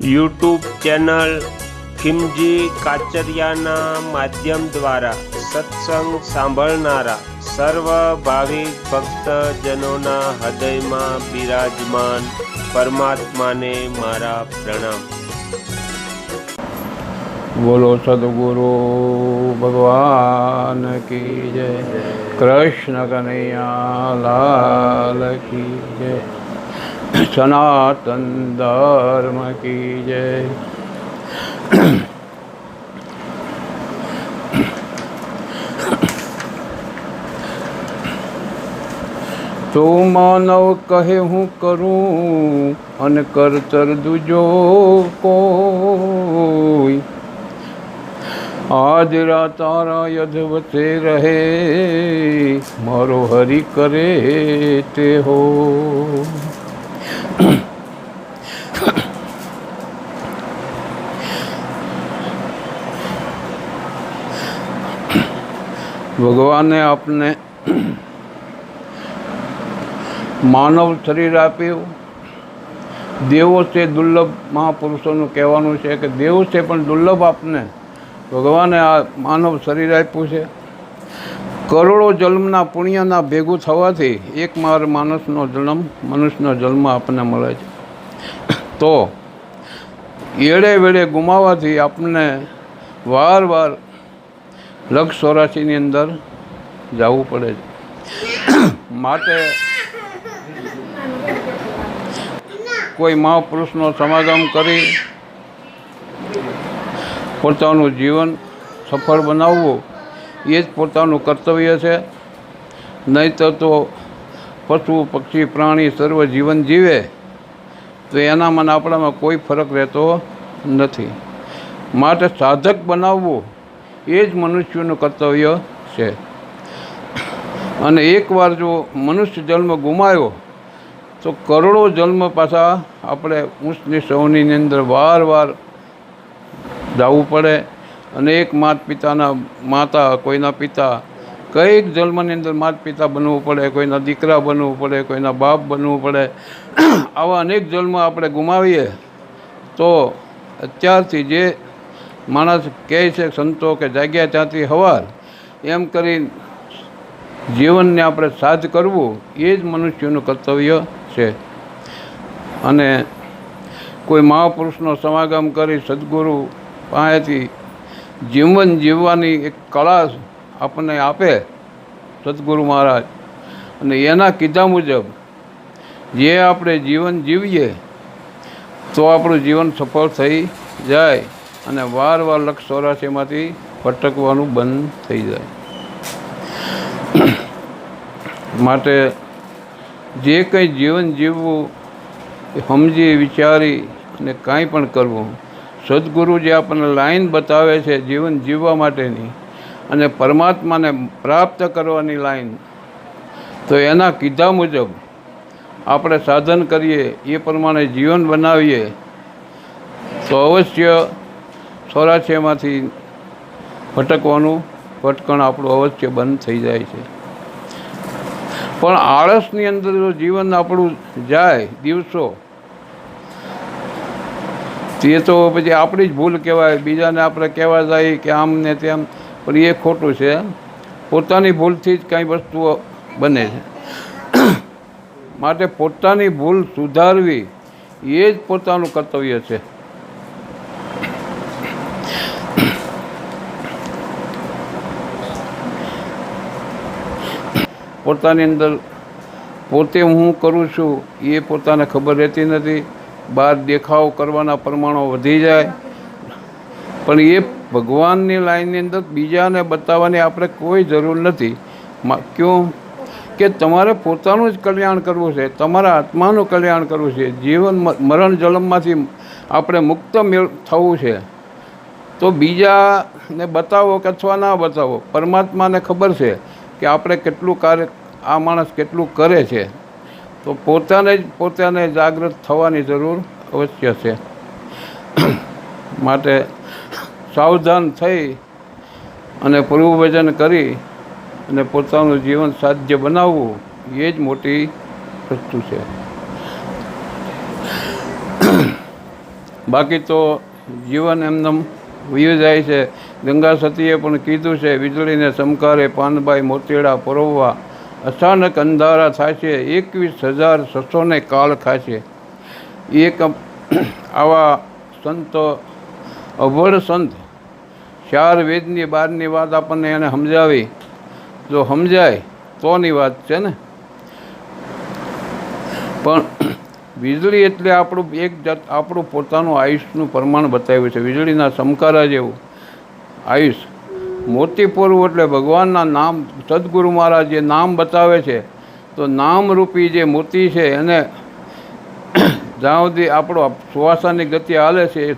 YouTube channel ખિમજી કાચરિયાના માધ્યમ દ્વારા સત્સંગ સાંભળનારા સર્વ ભાવિક ભક્તજનોના હૃદયમાં બિરાજમાન પરમાત્માને મારા પ્રણામ. બોલો સદગુરુ ભગવાન કી જય. કૃષ્ણ કનૈયા લાલ કી જય. સનાતન ધર્મ કી જય તો માનવ કહે હું કરું અને કરતર દુજો કોઈ આજરા તારા તારા યધવતે રહે મારો હરિ કરે તે હો ભગવાને આપને માનવ શરીર આપ્યું. દેવો છે દુર્લભ મહાપુરુષોનું કહેવાનું છે કે દેવ છે પણ દુર્લભ આપને. ભગવાને આ માનવ શરીર આપ્યું છે. કરોડો જન્મના પુણ્યના ભેગું થવાથી એક માર માણસનો જન્મ, મનુષ્યનો જન્મ આપણને મળે છે. તો એળે વેળે ગુમાવવાથી આપણને વાર વાર લક્ષ ચોરાશીની અંદર જવું પડે છે. માટે કોઈ મહાપુરુષનો સમાગમ કરી પોતાનું જીવન સફળ બનાવવું એ જ પોતાનું કર્તવ્ય છે. નહીંતર તો પશુ, પક્ષી, પ્રાણી સર્વ જીવન જીવે, તો એનામાં આપણામાં કોઈ ફરક રહેતો નથી. માટે સાધક બનાવવું એ જ મનુષ્યનું કર્તવ્ય છે. અને એકવાર જો મનુષ્ય જન્મ ગુમાયો, તો કરોડો જન્મ પાછા આપણે ઊંચની સૌની અંદર વાર વાર જવું પડે. અને એક માત પિતાના માતા કોઈના પિતા, કંઈક જન્મની અંદર માત પિતા બનવું પડે, કોઈના દીકરા બનવું પડે, કોઈના બાપ બનવું પડે. આવા અનેક જન્મ આપણે ગુમાવીએ તો અત્યારથી જે માણસ કહે છે, સંતો કે જાગ્યા ત્યાંથી હવાર, એમ કરી જીવનને આપણે સાધ કરવું, એ જ મનુષ્યનું કર્તવ્ય છે. અને કોઈ મહાપુરુષનો સમાગમ કરી સદગુરુ પાસેથી જીવન જીવવાની એક કળા આપણને આપે સદગુરુ મહારાજ. અને એના કીધા મુજબ જે આપણે જીવન જીવીએ, તો આપણું જીવન સફળ થઈ જાય અને વાર વાર લક્ષ ચોરાસીમાંથી ભટકવાનું બંધ થઈ જાય. માટે જે કંઈ જીવન જીવવું એ સમજી વિચારી અને કાંઈ પણ કરવું સદગુરુ જે આપણને લાઈન બતાવે છે જીવન જીવવા માટેની અને પરમાત્માને પ્રાપ્ત કરવાની લાઈન, તો એના કીધા મુજબ આપણે સાધન કરીએ, એ પ્રમાણે જીવન બનાવીએ, તો અવશ્ય સ્વરાશ્યમાંથી ભટકવાનું ભટકણ આપણું અવશ્ય બંધ થઈ જાય છે. પણ આળસની અંદર જો જીવન આપણું જાય દિવસો તે તો પછી આપણી જ ભૂલ કહેવાય, બીજાને આપણે કહેવા જાય કે આમ ને તેમ. પણ એ ખોટું છે. પોતાની ભૂલથી જ કાંઈ વસ્તુઓ બને છે. માટે પોતાની ભૂલ સુધારવી એ જ પોતાનું કર્તવ્ય છે. પોતાની અંદર પોતે હું કરું છું એ પોતાને ખબર રહેતી નથી. બહાર દેખાવ કરવાના પ્રમાણો વધી જાય. પણ એ ભગવાનની લાઈનની અંદર બીજાને બતાવવાની આપણે કોઈ જરૂર નથી. ક્યું? કે તમારે પોતાનું જ કલ્યાણ કરવું છે, તમારા આત્માનું કલ્યાણ કરવું છે, જીવન મરણ જલમમાંથી આપણે મુક્ત મેળ થવું છે. તો બીજાને બતાવો કે અથવા ના બતાવો, પરમાત્માને ખબર છે કે આપણે કેટલું કાર્ય, આ માણસ કેટલું કરે છે. તો પોતાને જ પોતાને જાગૃત થવાની જરૂર અવશ્ય છે. માટે સાવધાન થઈ અને પૂર્વભજન કરી અને પોતાનું જીવન સાધ્ય બનાવવું એ જ મોટી વસ્તુ છે. બાકી તો જીવન એમનેમ વયું જાય છે. ગંગા સતીએ પણ કીધું છે, વીજળીને સમકારે પાનબાઈ મોતીડા પરોવવા અચાનક અંધારા થાય છે, એકવીસ હજાર છસોને કાળ છે. એક આવા સંતો અભળ સંત, ચાર વેદની બારની વાત આપણને એને સમજાવી. જો સમજાય તોની વાત છે ને? પણ વીજળી એટલે આપણું એક જાત, આપણું પોતાનું આયુષનું પ્રમાણ બતાવ્યું છે. વીજળીના સમકારા જેવું. આયુષ. મોતી પોરવું એટલે ભગવાનના નામ, સદગુરુ મહારાજ જે નામ બતાવે છે, તો નામરૂપી જે મોતી છે એને જ્યાં સુધી આપણો સુવાસાની ગતિ હાલે છે, એ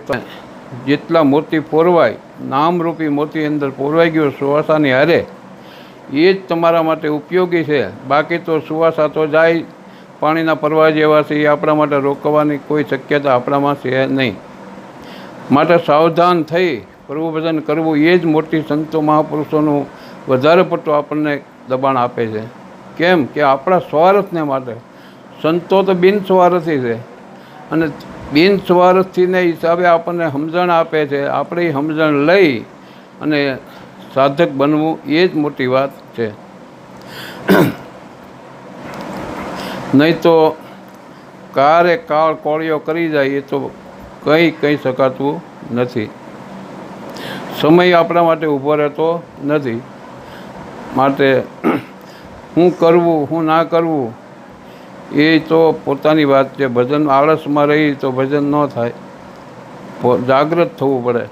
જેટલા મોતી પોરવાય, નામરૂપી મોતી અંદર પોરવાઈ ગયો સુવાસાની હારે, એ જ તમારા માટે ઉપયોગી છે. બાકી તો સુવાસા તો જાય, પાણીના પરવા જેવા છે, એ આપણા માટે રોકવાની કોઈ શક્યતા આપણામાં છે નહીં. માટે સાવધાન થઈ પ્રભુ કરવું એ જ મોટી સંતો મહાપુરુષોનું વધારે પડતું આપણને દબાણ આપે છે. કેમ કે આપણા સ્વાર્થને માટે સંતો તો બિન સ્વાર્થી છે. અને બિન સ્વાર્થીને હિસાબે આપણને સમજણ આપે છે. આપણે સમજણ લઈ અને સાધક બનવું એ જ મોટી વાત છે. નહીં તો કારે કાળ કોળિયો કરી જાય એ તો કંઈ કહી શકાતું નથી. સમય આપણા માટે ઊભો રહેતો નથી. માટે હું કરવું, હું ના કરવું, એ તો પોતાની વાત છે. ભજન આળસમાં રહી તો ભજન ન થાય. જાગૃત થવું પડે.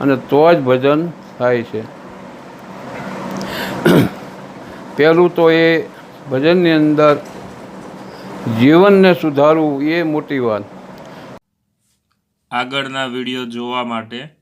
અને તો જ ભજન થાય છે. પહેલું તો એ ભજનની અંદર જીવનને સુધારવું એ મોટી વાત. આગળના વીડિયો જોવા માટે